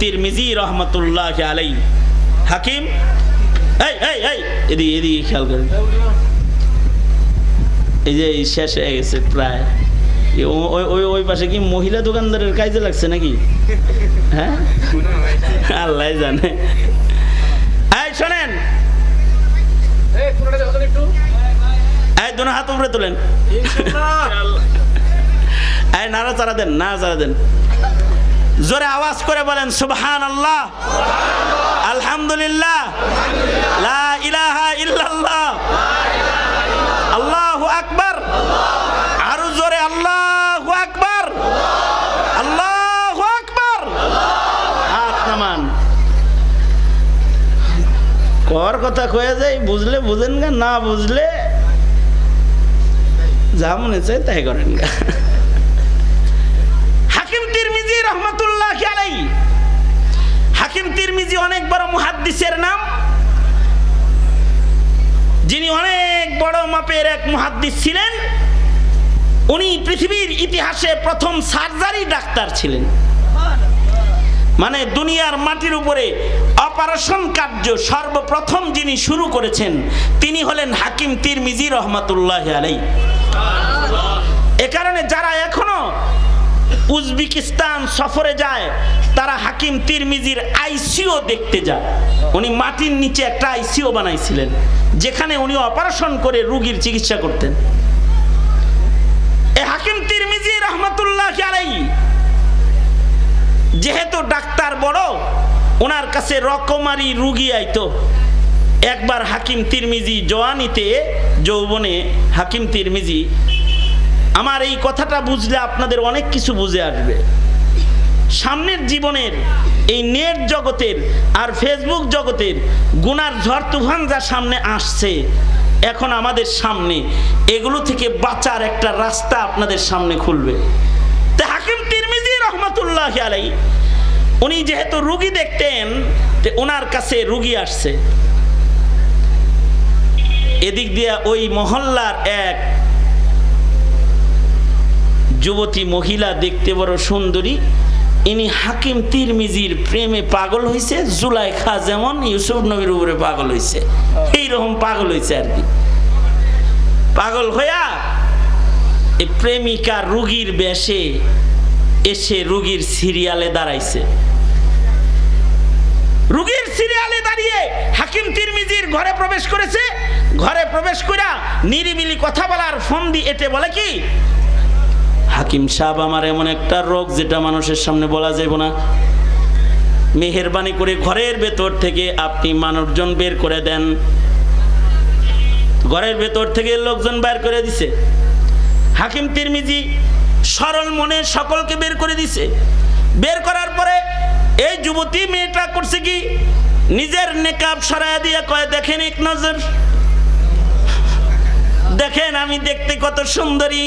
তিরমিজি রহমতুল্লাহ আলাই হাকিম? এই এই এই এদিকে এদিকে খেয়াল করেন। এই যে শেষ হয়ে গেছে প্রায়। ওই ওই ওই পাশে কি মহিলা দোকানদারের কাজে লাগছে নাকি? হ্যাঁ? আল্লাহ জানে। এই শোনেন। এই দুনো হাত উপরে তোলেন। এই নাড়া চারা দেন নাড়া চারা দেন। জোরে আওয়াজ করে বলেন সুবহান আল্লাহ আলহামদুলিল্লাহ ইলাহা ইল্লাল্লাহ। কথা কয়ে যায় বুঝলে বুঝেন না বুঝলে যা মনে চায় তাই করেন গা হাকিম তিরমিজি রহমতুল্লাহ আলাই হাকিম তিরমিজি অনেক বড় মুহাদ্দিসের নাম। যিনি অনেক বড় মাপের এক মুহাদ্দিস ছিলেন। উনি পৃথিবীর ইতিহাসে প্রথম সার্জারি ডাক্তার ছিলেন। মানে দুনিয়ার মাটির উপরে অপারেশন কার্য সর্বপ্রথম যিনি শুরু করেছেন, তিনি হলেন হাকিম তিরমিজি রহমতুল্লাহ আলাই এ কারণে যারা এখনও উজবেকিস্তান সফরে যায়, তারা হাকিম তিরমিজির আইসিও দেখতে যায়। উনি মাটির নিচে একটা আইসিও বানাইছিলেন, যেখানে উনি অপারেশন করে রুগীর চিকিৎসা করতেন। এ হাকিম তিরমিজি রহমতুল্লাহ যেহেতু ডাক্তার বড় ওনার কাছে রকমারি রুগী আইতো। একবার হাকিম তিরমিজি জওয়ানিতে যৌবনে হাকিম তিরমিজি আমার এই কথাটা বুঝলে আপনাদের অনেক কিছু বুঝে আসবে। সামনের জীবনের এই নেট জগতের আর ফেসবুক জগতের গুনার ঝড় তুফান যা সামনে আসছে, এখন আমাদের সামনে, এগুলো থেকে বাঁচার একটা রাস্তা আপনাদের সামনে খুলবে। তা হাকিম তিরমিজি রহমতুল্লাহ আলাই উনি যেহেতু রুগী দেখতেন ওনার কাছে রুগী আসছে। এদিক দিয়ে ওই মহল্লার এক যুবতী মহিলা দেখতে বড় সুন্দরী। ইনি হাকিম তিরমিজির প্রেমে পাগল হয়েছে জুলাইখা যেমন ইউসুফ নবীর উপরে পাগল হয়েছে এইরকম পাগল হয়েছে আর কি। পাগল হইয়া এই প্রেমিকা রুগীর বেশে এসে রুগীর সিরিয়ালে দাঁড়াইছে। রুগীর সিরিয়ালে দাঁড়িয়ে হাকিম তিরমিজির ঘরে প্রবেশ করেছে। ঘরে প্রবেশ কইরা নিরিবিলি কথা বলার ফন্দি এতে বলে কি হাকিম সাহেব আমার এমন একটা রোগ যেটা মানুষের সামনে বলা যাবে না। মেহরবানি করে ঘরের ভেতর থেকে আপনি মানুষজন বের করে দেন। ঘরের ভেতর থেকে লোকজন বের করে দিছে। হাকিম তিরমিজি সরল মনে সকলকে বের করে দিছে। বের করার পরে এই যুবতী মেয়েটা করছে কি? নিজের নেকাব সরাইয়া দিয়ে কয়, দেখেন এক নজর। দেখেন আমি দেখতে কত সুন্দরী।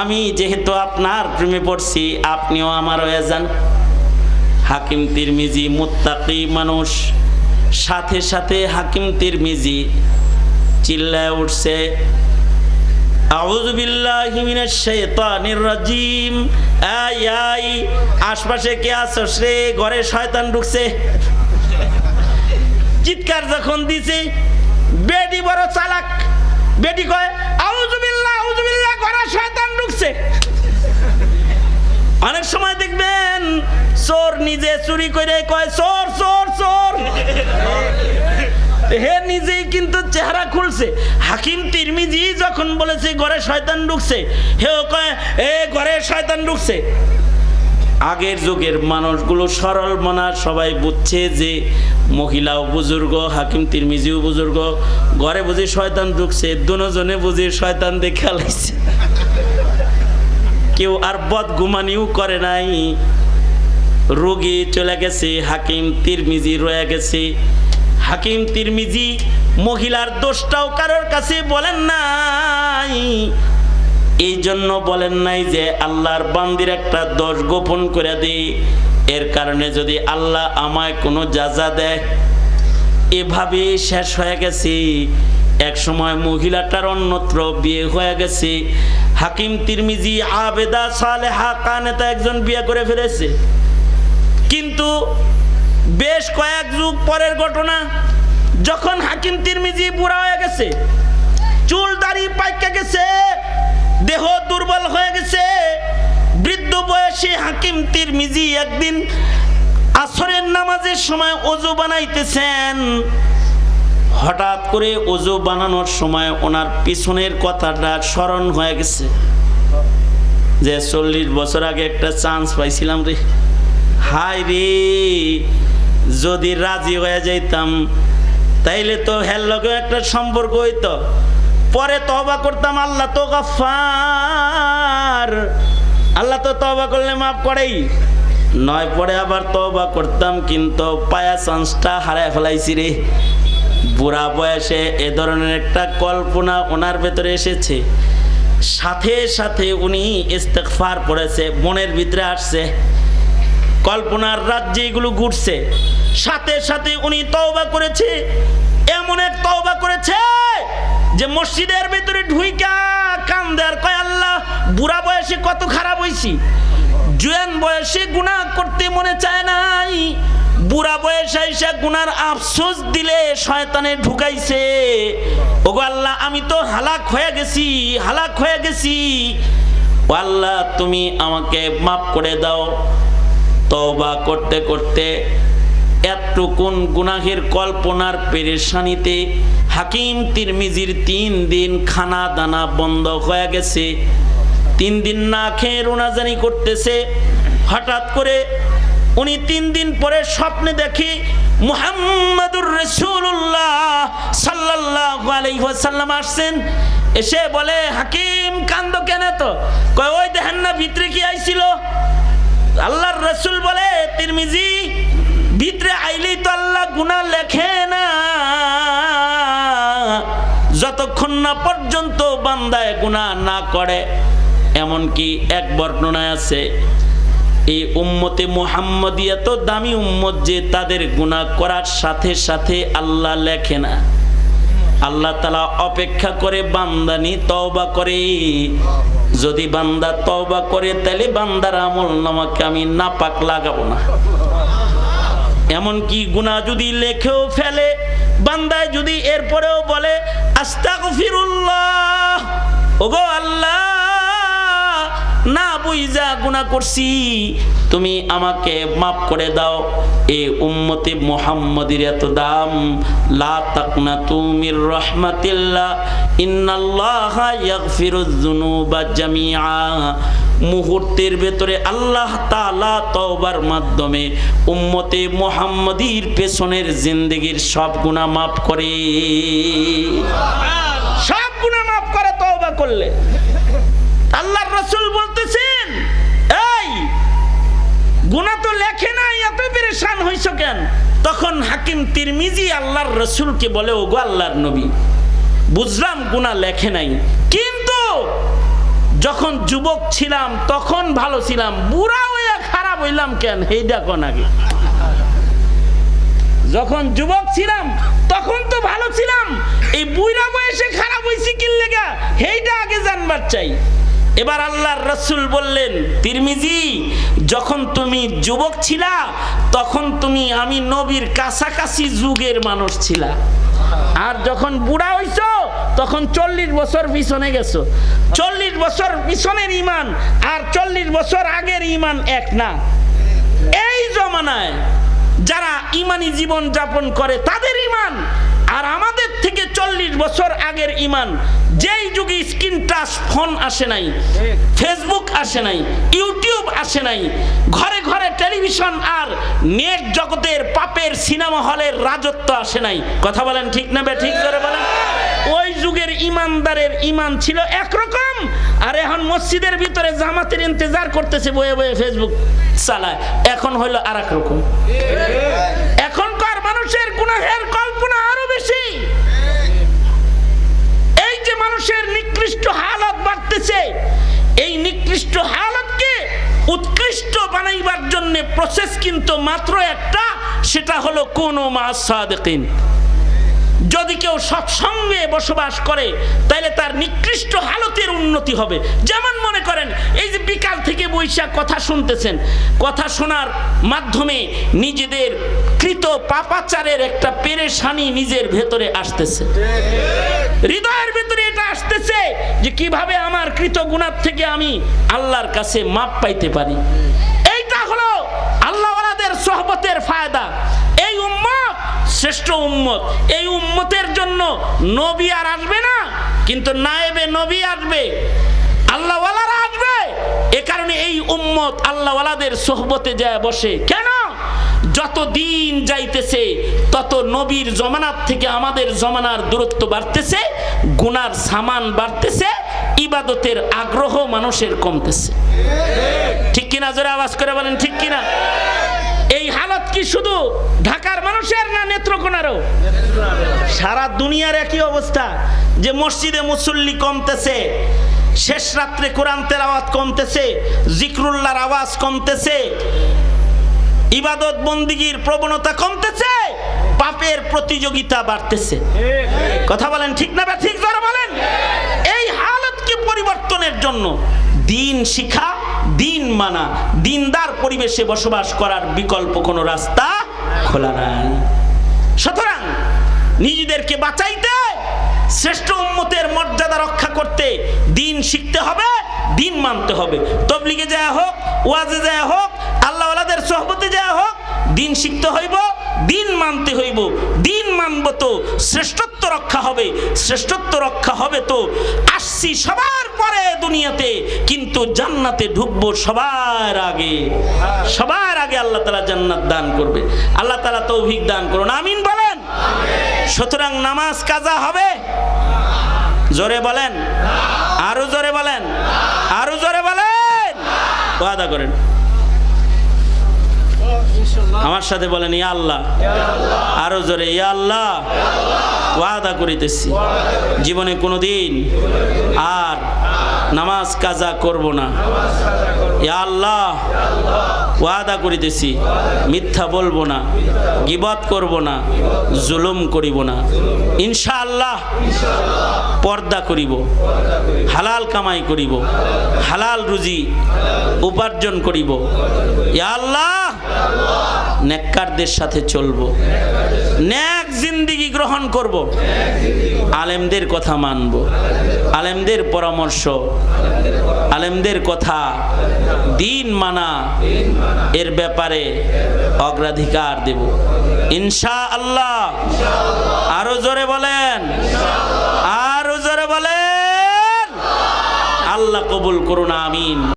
আমি যেহেতু আপনার প্রেমে পড়ছি, আপনিও আমার হয়ে যান হাকিম তিরমিজি, মুত্তাকি মানুষ। সাথে সাথে হাকিম তিরমিজি চিল্লায় উঠছে আশপাশে কে আছস রে? ঘরে শয়তান ঢুকছে। চিৎকার যখন দিছে, বেডি বড় চালাক। বেডি কয় শয়তান ঢুকছে। অনেক সময় দেখবেন, চোর নিজে চুরি করে কয়, চোর চোর চোর। হে নিজেই কিন্তু চেহারা খুলছে। হাকিম তিরমিজি যখন বলেছে, ঘরে শয়তান ঢুকছে, হেও কয়, এ, ঘরে শয়তান ঢুকছে। আগের যুগের মানুষগুলো সরল মনা, সবাই বুঝছে যে মহিলাও বুজুর্গ, হাকিম তিরমিজিও বুজুর্গ। ঘরে বুঝি শয়তান ঢুকছে, দুজনে বুঝি শয়তান দেখে লাইছে কেউ আর বদ গুমানিও করে নাই। রোগী চলে গেছে, হাকিম তিরমিজি রয়ে গেছে। হাকিম তিরমিজি মহিলার দোষটাও কারোর কাছে বলেন নাই। এই জন্য বলেন নাই যে আল্লাহর বান্দির একটা দোষ গোপন করে দিই এর কারণে যদি আল্লাহ আমায় কোনো যাজা দেয় এভাবে শেষ হয়ে গেছে। এক সময় মহিলাটার অন্যত্র বিয়ে হয়ে গেছে। হাকিম তিরমিজি, আবেদা, সালেহা, কানেতা একজন বিয়ে করে ফেলেছে। কিন্তু বেশ কয়েক যুগ পরের ঘটনা, যখন হাকিম তিরমিজি বুড়া হয়ে গেছে, চুল দাড়ি পাইকা গেছে, দেহ দুর্বল হয়ে গেছে, বৃদ্ধ বয়সে হাকিম তিরমিজি একদিন আসরের নামাজের সময় অজু বানাইতেছেন। হঠাৎ করে অজু বানানোর সময় ওনার পিছনের কথাটা স্মরণ হয়ে গেছে। যে চল্লিশ বছর আগে একটা চান্স পাইছিলাম রে। হাই রে, যদি রাজি হয়ে যাইতাম, তাইলে তো হের লগে একটা সম্পর্ক হইতো। পরে তবা করতাম, আল্লাহ তো গফার আল্লাহ তো তবা করলে মাফ করেই। নয় পরে আবার তবা করতাম, কিন্তু পায়া চান্সটা হারায় ফেলাইছি রে। বুড়া বয়সে এ ধরনের একটা কল্পনা ওনার ভেতরে এসেছে। সাথে সাথে উনি ইস্তেকফার পড়েছে, মনের ভিতরে আসছে। কল্পনার রাজ্যে এগুলো ঘুরছে। সাথে সাথে উনি তওবা করেছে, এমন এক তওবা করেছে যে মসজিদের ভিতরে ঢুইকা কান্দে আর কয়, আল্লাহ, বুড়া বয়সে কত খারাপ হইছি। জুয়ান বয়সে গুনাহ করতে মনে চায় নাই। বুড়া বয়সে এসে গুনার আফসোস দিলে শয়তানে ঢুকাইছে। ওগো আল্লাহ, আমি তো হালাক হয়ে গেছি, হালাক হয়ে গেছি। আল্লাহ, তুমি আমাকে মাফ করে দাও। তওবা করতে করতে এতটুকুন গুনাহের কল্পনার পেরেশানিতে হাকিম তিরমিজির তিন দিন খানা দানা বন্ধ হয়ে গেছে। তিন দিন না খেয়ে রোনাজানি করতেছে। হঠাৎ করে উনি তিন দিন পরে স্বপ্নে দেখি মুহাম্মাদুর রসুল্লাহ সাল্লাহ আলাইসাল্লাম আসছেন। এসে বলে, হাকিম, কান্দ কেন তো কয়, ওই দেখেন না, ভিতরে কি আইছিল? আল্লাহর রসুল বলে, তিরমিজি, ভিতরে আইলেই তো আল্লাহ গুনাহ লেখে না। যতক্ষণ না পর্যন্ত বান্দায় গুনাহ না করে, এমনকি এক বর্ণনায় আছে এই উম্মতে মুহাম্মদিয়া এত দামি উম্মত যে তাদের গুনাহ করার সাথে সাথে আল্লাহ লেখে না। আল্লাহ তালা অপেক্ষা করে বান্দানি তওবা করে। যদি বান্দা তওবা করে, তাহলে বান্দার আমল নামাকে আমি নাপাক লাগাবো না। এমনকি গুনাহ যদি লেখেও ফেলে, বান্দায় যদি এরপরেও বলে, আস্তাগফিরুল্লাহ, ওগো আল্লাহ না বুঝা গুনাহ করছি। তুমি আমাকে মাফ করে দাও। এ উম্মতে মুহাম্মদির এত দাম। লা তাকনা তুমির রহমাতিল্লাহ। ইন্নাল্লাহ ইয়াগফিরুয যুনুবা জামিআ। মুহূর্তের ভেতরে আল্লাহ তাআলা তওবার মাধ্যমে উম্মতে মুহাম্মদির পেছনের জিন্দেগির সব গুনাহ মাফ করে। সব গুনাহ মাফ করে, তওবা করলে। আল্লাহর রসুল বলতেছেন, এই, গুনাহ তো লেখে নাই, এত পেরেশান হইছ কেন? তখন হাকিম তিরমিজি আল্লাহর রসুলকে বলে, ওগো আল্লাহর নবী, বুঝলাম গুনাহ লেখে নাই, কিন্তু যখন যুবক ছিলাম, তখন ভালো ছিলাম, বুড়া হইয়া খারাপ হইলাম কেন? এই দেখো আগে? যখন যুবক ছিলাম, তখন তো ভালো ছিলাম, এই বুড়া বয়সে খারাপ হয়েছি কি লেগা সেইটা আগে জানবার চাই। এবার আল্লাহর রসুল বললেন, তিরমিজি, যখন তুমি যুবক ছিলা, তখন তুমি আমি নবীর কাছাকাছি যুগের মানুষ ছিলা। আর যখন বুড়া হইছ, তখন চল্লিশ বছর পিছনে গেছো। চল্লিশ বছর পিছনের ইমান আর চল্লিশ বছর আগের ইমান এক না। এই জমানায় যারা ইমানি জীবন যাপন করে, তাদের ইমান আর আমাদের থেকে চল্লিশ বছর আগের ইমান। যেই যুগে স্ক্রিন টাচ ফোন আসে নাই, ফেসবুক আসে নাই, ইউটিউব আসে নাই, ঘরে ঘরে টেলিভিশন আর নেট জগতের পাপের সিনেমা হলের রাজত্ব আসে নাই। কথা বলেন ঠিক না বে, ঠিক করে বলেন? ওই যুগের ইমানদারের ইমান ছিল একরকম, আর এখন মসজিদের ভিতরে জামাতের ইন্তজার করতেছে বয়ে বয়ে ফেসবুক চালায়। এখন হইল আর এক রকম এখনকার মানুষের গুনাহের কল্পনা আরও বেশি। মানুষের নিকৃষ্ট হালত বাড়তেছে। এই নিকৃষ্ট হালতকে উৎকৃষ্ট বানাইবার জন্য প্রসেস কিন্তু মাত্র একটা, সেটা হলো কোন মাসাদ যদি কেউ সৎসঙ্গে বসবাস করে তাহলে তার নিকৃষ্ট হালতের উন্নতি হবে। যেমন মনে করেন, এই যে বিকাল থেকে বৈশাখ কথা শুনতেছেন, কথা শোনার মাধ্যমে নিজেদের কৃত পাপাচারের একটা পেরেশানি নিজের ভেতরে আসতেছে। হৃদয়ের ভেতরে এটা আসতেছে যে কীভাবে আমার কৃত গুণার থেকে আমি আল্লাহর কাছে মাপ পাইতে পারি। এইটা হলো আল্লাহওয়ালাদের সহবতের ফায়দা। শ্রেষ্ঠ উম্মত। এই উম্মতের জন্য নবী আর আসবে না, কিন্তু নায়েবে নবী আসবে, আল্লাহওয়ালারা আসবে। এ কারণে এই উম্মত আল্লাহওয়ালাদের সোহবতে যায় বসে। কেন? যত দিন যাইতেছে, তত নবীর জমানার থেকে আমাদের জমানার দূরত্ব বাড়তেছে, গুনার সামান বাড়তেছে, ইবাদতের আগ্রহ মানুষের কমতেছে। ঠিক কিনা? জোরে আওয়াজ করে বলেন, ঠিক কিনা? কি শুধু ঢাকার মানুষের না নেত্রকোনারও? সারা দুনিয়ার একই অবস্থা, যে মসজিদে মুসল্লি কমতেছে, শেষ রাত্রে কোরআন তেলাওয়াত কমতেছে, জিক্রুল্লাহর আওয়াজ কমতেছে, ইবাদত বন্দিগির প্রবণতা কমতেছে, পাপের প্রতিযোগিতা বাড়তেছে। কথা বলেন ঠিক না ঠিক যারা বলেন। এই হালতকে পরিবর্তনের জন্য? দিন শিখা দিন মানা, দিনদার পরিবেশে বসবাস করার বিকল্প কোনো রাস্তা খোলা নাই। সুতরাং নিজেদেরকে বাঁচাইতে, শ্রেষ্ঠ উম্মতের মর্যাদা রক্ষা করতে দিন শিখতে হবে, দিন মানতে হবে। তবলিগে যাওয়া হোক, ওয়াজে যাওয়া হোক, আল্লাহওয়ালাদের সহবতে যাওয়া হোক, দিন শিখতে হইব দিন মানতে হইব, দিন মানব তো, শ্রেষ্ঠত্ব রক্ষা হবে, শ্রেষ্ঠত্ব রক্ষা হবে তো। আসছি সবার পরে দুনিয়াতে, কিন্তু জান্নাতে ঢুকবো সবার আগে। সবার আগে আল্লাহ তালা জান্নাত দান করবে। আল্লাহ তালা তৌভিক দান করুন। আমিন বলেন? সুতরাং নামাজ কাজা হবে? জোরে বলেন। আরও জোরে বলেন। আরও জোরে বলেন। ওয়াদা করেন। আমার সাথে বলেন, ইয়া আল্লাহ। আরও জোরে, ইয়া আল্লাহ। ওয়াদা করিতেছি। জীবনে কোনোদিন আর নামাজ কাজা করব না। ইয়া আল্লাহ। ওয়াদা করিতেছি, মিথ্যা বলব না, গিবত করব না, জুলুম করিব না। ইনশাআল্লাহ পর্দা করিব, হালাল কামাই করিব, হালাল রুজি উপার্জন করিব। ইয়া আল্লাহ। নেককারদের সাথে চলবো। ন্যাক জিন্দিগি গ্রহণ করব। আলেমদের কথা মানব। আলেমদের পরামর্শ। আলেমদের কথা দিন মানা এর ব্যাপারে অগ্রাধিকার দেব। ইনশা আল্লাহ আরও জোরে বলেন। আরও জোরে বলেন। আল্লাহ কবুল করুন, আমিন।